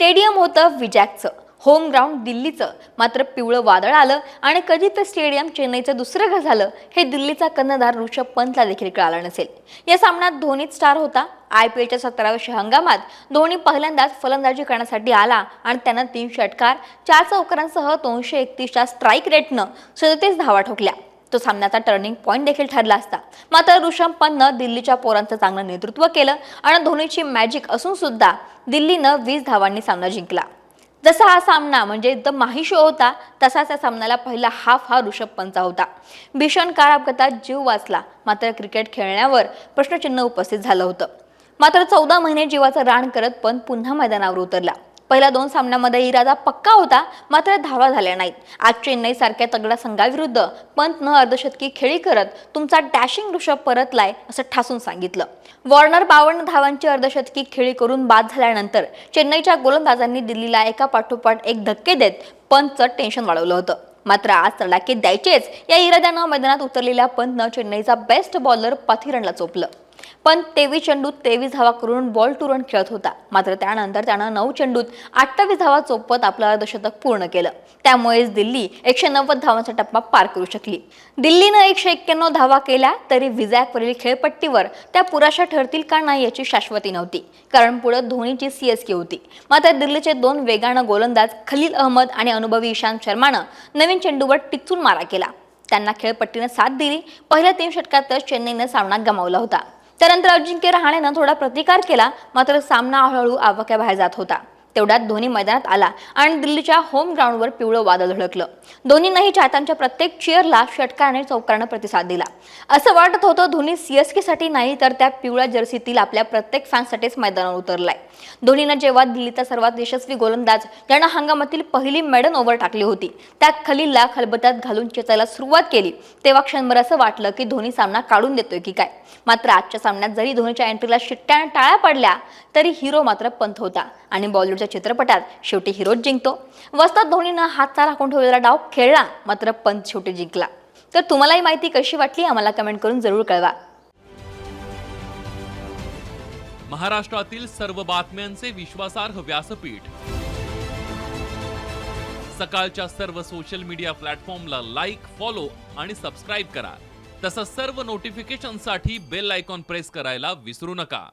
Stadium होतं विजॅकचं. Home ground दिल्लीचं. मात्र पिवळं वादळ आलं आणि कधी तर स्टेडियम चेन्नईचं दुसरं घर झालं हे दिल्लीचा कर्णधार ऋषभ पंतला देखील कळालं नसेल. या सामन्यात धोनीच स्टार होता. आय पी एलच्या सतराव्या हंगामात धोनी पहिल्यांदाच फलंदाजी करण्यासाठी आला आणि त्यानं तीन षटकार चार चौकारांसह दोनशे एकतीसच्या स्ट्राईक रेटनं सदतीस धावा ठोकल्या. तो सामन्याचा टर्निंग पॉईंट देखील ठरला असता. मात्र ऋषभ पंतनं दिल्लीच्या पोरांचं चांगलं नेतृत्व केलं आणि धोनीची मॅजिक असून सुद्धा दिल्लीनं वीस धावांनी सामना जिंकला. जसा हा सामना म्हणजे द माही शो होता तसाच या सामन्याला पहिला हाफ हा ऋषभ पंतचा होता. भीषण कार अपघातात जीव वाचला मात्र क्रिकेट खेळण्यावर प्रश्नचिन्ह उपस्थित झालं होतं. मात्र चौदा महिने जीवाचं रान करत पंत पुन्हा मैदानावर उतरला. पहिल्या दोन सामन्यामध्ये इरादा पक्का होता मात्र धावा झाल्या नाहीत. आज चेन्नई सारख्या तगड्या संघाविरुद्ध पंतनं अर्धशतकी खेळी करत तुमचा डॅशिंग ऋषभ परतलाय असं ठासून सांगितलं. वॉर्नर बावन्न धावांची अर्धशतकी खेळी करून बाद झाल्यानंतर चेन्नईच्या गोलंदाजांनी दिल्लीला एका पाठोपाठ एक धक्के देत पंतचं टेन्शन वाढवलं होतं. मात्र आज तडाखे द्यायचेच या इराद्यानं मैदानात उतरलेल्या पंतनं चेन्नईचा बेस्ट बॉलर पाथिरणला चोपलं. पण तेवीस चेंडूत तेवीस धावा करून बॉल टू रन खेळत होता. मात्र त्यानंतर त्यानं नऊ चेंडूत अठ्ठावीस धावा चोपत आपलं अर्धशतक पूर्ण केलं. त्यामुळेच दिल्ली एकशे नव्वद धावांचा टप्पा पार करू शकली. दिल्लीनं एकशे एक्क्याण्णव धावा केल्या तरी विजयावरील खेळपट्टीवर त्या पुराशा ठरतील का नाही याची शाश्वती नव्हती. कारण पुढे धोनीची सीएसके होती. मात्र दिल्लीचे दोन वेगानं गोलंदाज खलील अहमद आणि अनुभवी इशांत शर्मानं नवीन चेंडूवर टिचून मारा केला. त्यांना खेळपट्टीनं साथ दिली. पहिल्या तीन षटकातच चेन्नईनं सामना गमावला होता. त्यानंतर अजिंक्य रहाणेनं थोडा प्रतिकार केला मात्र सामना हळूहळू आवाक्याबाहेर जात होता. तेवढ्यात धोनी मैदानात आला आणि दिल्लीच्या होम ग्राउंडवर पिवळं वादळ धडकलं धोनीनंही चाहत्यांच्या प्रत्येक चेअरला षटकाराने चौकारानं प्रतिसाद दिला. असं वाटत होतं धोनी सीएसकेसाठी नाही तर त्या पिवळ्या जर्सीतील आपल्या प्रत्येक फॅन्ससाठीच मैदानावर उतरलाय. धोनीनं जेव्हा दिल्लीचा सर्वात यशस्वी गोलंदाज यानं हंगामातील पहिली मेडन ओव्हर टाकली होती त्या खलीलला खलबत्यात घालून चेचायला सुरुवात केली तेव्हा क्षणभर असं वाटलं की धोनी सामना काढून देतोय की काय. मात्र आजच्या सामन्यात जरी धोनीच्या एंट्रीला शिट्ट्या टाळ्या पडल्या तरी हिरो मात्र पंत होता आणि धोनीच्या चित्रपटात शेवटी हिरोच जिंकतो. वस्तात धोनीनं हातचा राखून ठेवलेला डाव खेळला मात्र पंत शेवटी जिंकला. तर तुम्हाला ही माहिती कशी वाटली आम्हाला कमेंट करून जरूर कळवा. महाराष्ट्रातील सर्व बातम्यांचे विश्वासार्ह व्यासपीठ. सकाळच्या सर्व सोशल मीडिया प्लॅटफॉर्मला लाईक फॉलो आणि सबस्क्राईब करा. तसंच सर्व नोटिफिकेशनसाठी बेल आयकॉन प्रेस करायला विसरू नका.